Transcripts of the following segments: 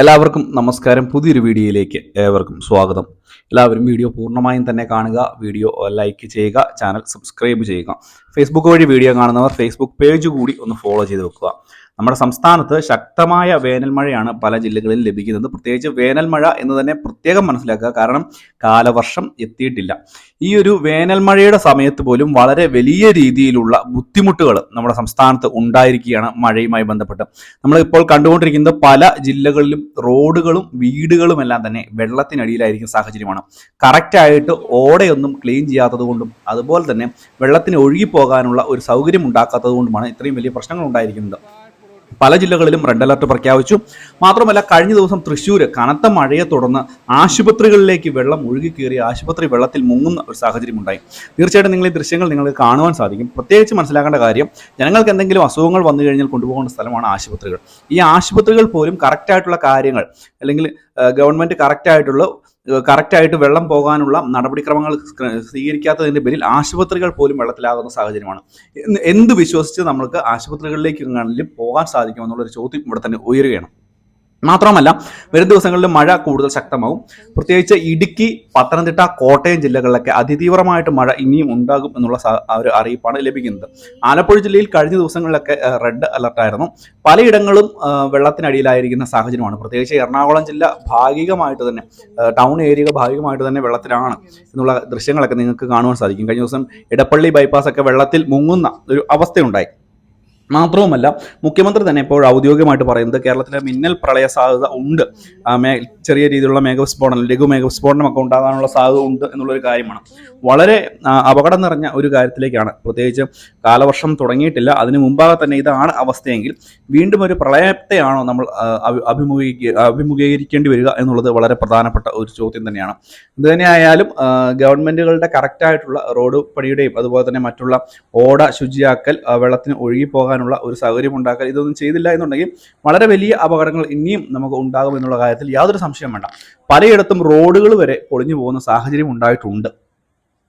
എല്ലാവർക്കും നമസ്കാരം. പുതിയൊരു വീഡിയോയിലേക്ക് ഏവർക്കും സ്വാഗതം. എല്ലാവരും വീഡിയോ പൂർണമായും തന്നെ കാണുക വീഡിയോ ലൈക്ക് ചെയ്യുക ചാനൽ സബ്സ്ക്രൈബ് ചെയ്യുക. ഫേസ്ബുക്ക് വഴി വീഡിയോ കാണുന്നവർ ഫേസ്ബുക്ക് പേജ് കൂടി ഒന്ന് ഫോളോ ചെയ്ത് വെക്കുക. നമ്മുടെ സംസ്ഥാനത്ത് ശക്തമായ വേനൽ മഴയാണ് പല ജില്ലകളിൽ ലഭിക്കുന്നത്. പ്രത്യേകിച്ച് വേനൽ മഴ എന്ന് തന്നെ പ്രത്യേകം മനസ്സിലാക്കുക. കാരണം കാലവർഷം എത്തിയിട്ടില്ല. ഈ ഒരു വേനൽ മഴയുടെ സമയത്ത് പോലും വളരെ വലിയ രീതിയിലുള്ള ബുദ്ധിമുട്ടുകൾ നമ്മുടെ സംസ്ഥാനത്ത് ഉണ്ടായിരിക്കുകയാണ് മഴയുമായി ബന്ധപ്പെട്ട്. നമ്മളിപ്പോൾ കണ്ടുകൊണ്ടിരിക്കുന്നത് പല ജില്ലകളിലും റോഡുകളും വീടുകളും എല്ലാം തന്നെ വെള്ളത്തിനടിയിലായിരിക്കും സാഹചര്യമാണ്. കറക്റ്റായിട്ട് ഓടയൊന്നും ക്ലീൻ ചെയ്യാത്തത് കൊണ്ടും അതുപോലെ തന്നെ വെള്ളത്തിന് ഒഴുകിപ്പോകാനുള്ള ഒരു സൗകര്യം ഉണ്ടാക്കാത്തത് കൊണ്ടുമാണ് ഇത്രയും വലിയ പ്രശ്നങ്ങൾ ഉണ്ടായിരിക്കുന്നത്. പല ജില്ലകളിലും റെഡ് അലർട്ട് പ്രഖ്യാപിച്ചു. മാത്രമല്ല കഴിഞ്ഞ ദിവസം തൃശ്ശൂർ കനത്ത മഴയെ തുടർന്ന് ആശുപത്രികളിലേക്ക് വെള്ളം ഒഴുകി ഒഴുകിക്കേറി ആശുപത്രി വെള്ളത്തിൽ മുങ്ങുന്ന ഒരു സാഹചര്യം ഉണ്ടായി. തീർച്ചയായിട്ടും നിങ്ങൾ ഈ ദൃശ്യങ്ങൾ നിങ്ങൾക്ക് കാണുവാൻ സാധിക്കും. പ്രത്യേകിച്ച് മനസ്സിലാക്കേണ്ട കാര്യം ജനങ്ങൾക്ക് എന്തെങ്കിലും അസുഖങ്ങൾ വന്നു കഴിഞ്ഞാൽ കൊണ്ടുപോകേണ്ട സ്ഥലമാണ് ആശുപത്രികൾ. ഈ ആശുപത്രികൾ പോലും കറക്റ്റായിട്ടുള്ള കാര്യങ്ങൾ അല്ലെങ്കിൽ ഗവൺമെന്റ് കറക്റ്റായിട്ടുള്ള കറക്റ്റായിട്ട് വെള്ളം പോകാനുള്ള നടപടിക്രമങ്ങൾ സ്വീകരിക്കാത്തതിന്റെ പേരിൽ ആശുപത്രികൾ പോലും വെള്ളത്തിലാകുന്ന സാഹചര്യമാണ്. എന്ത് വിശ്വസിച്ച് നമ്മൾക്ക് ആശുപത്രികളിലേക്ക് എങ്ങാനും പോകാൻ സാധിക്കുമെന്നുള്ളൊരു ചോദ്യം ഇവിടെ തന്നെ ഉയരുകയാണ്. മാത്രമല്ല വരും ദിവസങ്ങളിൽ മഴ കൂടുതൽ ശക്തമാകും പ്രത്യേകിച്ച് ഇടുക്കി പത്തനംതിട്ട കോട്ടയം ജില്ലകളിലൊക്കെ അതിതീവ്രമായിട്ട് മഴ ഇനിയും ഉണ്ടാകും എന്നുള്ള ഒരു അറിയിപ്പാണ് ലഭിക്കുന്നത്. ആലപ്പുഴ ജില്ലയിൽ കഴിഞ്ഞ ദിവസങ്ങളിലൊക്കെ റെഡ് അലർട്ടായിരുന്നു പലയിടങ്ങളും വെള്ളത്തിനടിയിലായിരിക്കുന്ന സാഹചര്യമാണ്. പ്രത്യേകിച്ച് എറണാകുളം ജില്ല ഭാഗികമായിട്ട് തന്നെ ടൗൺ ഏരിയ ഭാഗികമായിട്ട് തന്നെ വെള്ളത്തിലാണ് എന്നുള്ള ദൃശ്യങ്ങളൊക്കെ നിങ്ങൾക്ക് കാണുവാൻ സാധിക്കും. കഴിഞ്ഞ ദിവസം ഇടപ്പള്ളി ബൈപ്പാസ് ഒക്കെ വെള്ളത്തിൽ മുങ്ങുന്ന ഒരു അവസ്ഥയുണ്ടായി. മാത്രവുമല്ല മുഖ്യമന്ത്രി തന്നെ ഇപ്പോൾ ഔദ്യോഗികമായിട്ട് പറയുന്നത് കേരളത്തിലെ മിന്നൽ പ്രളയ സാധ്യത ഉണ്ട്. ചെറിയ രീതിയിലുള്ള മേഘവിസ്ഫോടനം ലഘു മേഘവിസ്ഫോടനം ഒക്കെ ഉണ്ടാകാനുള്ള സാധ്യത ഉണ്ട് എന്നുള്ളൊരു കാര്യമാണ്. വളരെ അപകടം നിറഞ്ഞ ഒരു കാര്യത്തിലേക്കാണ്. പ്രത്യേകിച്ച് കാലവർഷം തുടങ്ങിയിട്ടില്ല. അതിന് മുമ്പാകെ തന്നെ ഇതാണ് അവസ്ഥയെങ്കിൽ വീണ്ടും ഒരു പ്രളയത്തെയാണോ നമ്മൾ അഭിമുഖീകരി അഭിമുഖീകരിക്കേണ്ടി വരിക എന്നുള്ളത് വളരെ പ്രധാനപ്പെട്ട ഒരു ചോദ്യം തന്നെയാണ്. ഇത് തന്നെയായാലും ഗവൺമെന്റുകളുടെ കറക്റ്റായിട്ടുള്ള റോഡ് പണിയുടെയും അതുപോലെ തന്നെ മറ്റുള്ള ഓട ശുചിയാക്കൽ വെള്ളത്തിന് ഒഴുകി പോകാനുള്ള ഒരു സൗകര്യം ഉണ്ടാക്കാൻ ഇതൊന്നും ചെയ്തില്ല എന്നുണ്ടെങ്കിൽ വളരെ വലിയ അപകടങ്ങൾ ഇനിയും നമുക്ക് ഉണ്ടാകും എന്നുള്ള കാര്യത്തിൽ യാതൊരു സംശയം വേണ്ട. പലയിടത്തും റോഡുകൾ വരെ പൊളിഞ്ഞു പോകുന്ന സാഹചര്യം ഉണ്ടായിട്ടുണ്ട്.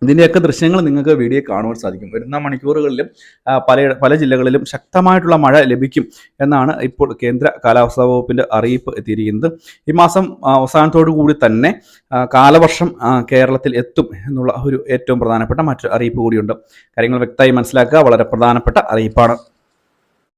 ഇതിന്റെയൊക്കെ ദൃശ്യങ്ങൾ നിങ്ങൾക്ക് വീഡിയോ കാണുവാൻ സാധിക്കും. വരുന്ന മണിക്കൂറുകളിലും പല പല ജില്ലകളിലും ശക്തമായിട്ടുള്ള മഴ ലഭിക്കും എന്നാണ് ഇപ്പോൾ കേന്ദ്ര കാലാവസ്ഥാ വകുപ്പിന്റെ അറിയിപ്പ് എത്തിയിരിക്കുന്നത്. ഈ മാസം അവസാനത്തോടു കൂടി തന്നെ കാലവർഷം കേരളത്തിൽ എത്തും എന്നുള്ള ഒരു ഏറ്റവും പ്രധാനപ്പെട്ട മറ്റൊരു അറിയിപ്പ് കൂടിയുണ്ട്. കാര്യങ്ങൾ വ്യക്തമായി മനസ്സിലാക്കുക വളരെ പ്രധാനപ്പെട്ട അറിയിപ്പാണ്.